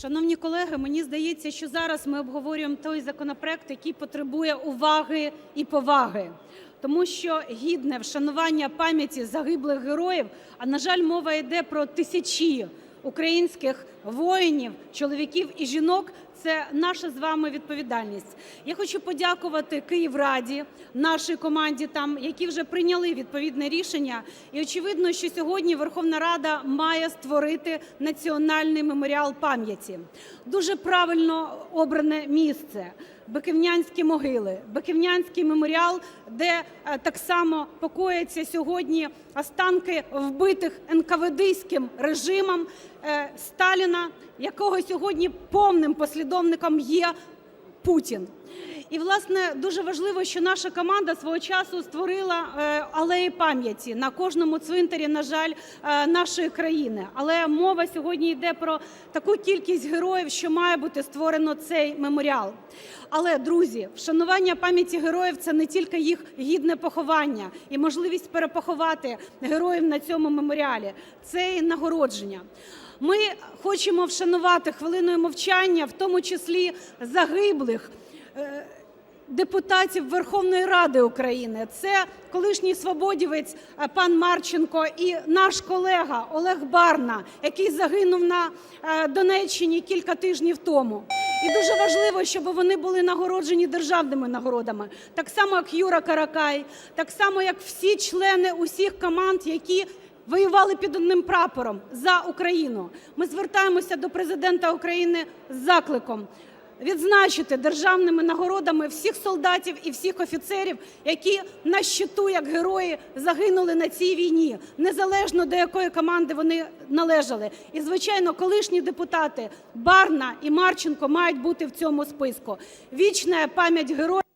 Шановні колеги, мені здається, що зараз ми обговорюємо той законопроект, який потребує уваги і поваги. Тому що гідне вшанування пам'яті загиблих героїв, а на жаль, мова йде про тисячі українських воїнів, чоловіків і жінок. Це наша з вами відповідальність. Я хочу подякувати Київраді, нашій команді там, які вже прийняли відповідне рішення. І очевидно, що сьогодні Верховна Рада має створити національний меморіал пам'яті. Дуже правильно обране місце. Биківнянські могили, Биківнянський меморіал, де е, так само покояться сьогодні останки вбитих НКВДським режимом Сталіна, якого сьогодні повним послідовником є Путін. І, власне, дуже важливо, що наша команда свого часу створила е, алеї пам'яті на кожному цвинтарі, на жаль, е, нашої країни. Але мова сьогодні йде про таку кількість героїв, що має бути створено цей меморіал. Але, друзі, вшанування пам'яті героїв це не тільки їх гідне поховання і можливість перепоховати героїв на цьому меморіалі, це і нагородження. Ми хочемо вшанувати хвилиною мовчання, в тому числі загиблих депутатів Верховної Ради України. Це колишній свободівець е, пан Марченко і наш колега Олег Барна, який загинув на е, Донеччині кілька тижнів тому. І дуже важливо, щоб вони були нагороджені державними нагородами, так само як Юра Каракай, так само як всі члени усіх команд, які воювали під одним прапором за Україну. Ми звертаємося до Президента України з закликом відзначити державними нагородами всіх солдатів і всіх офіцерів, які на щиту, як герої, загинули на цій війні, незалежно до якої команди вони належали. І, звичайно, колишні депутати Барна і Марченко мають бути в цьому списку. Вічна пам'ять героїв.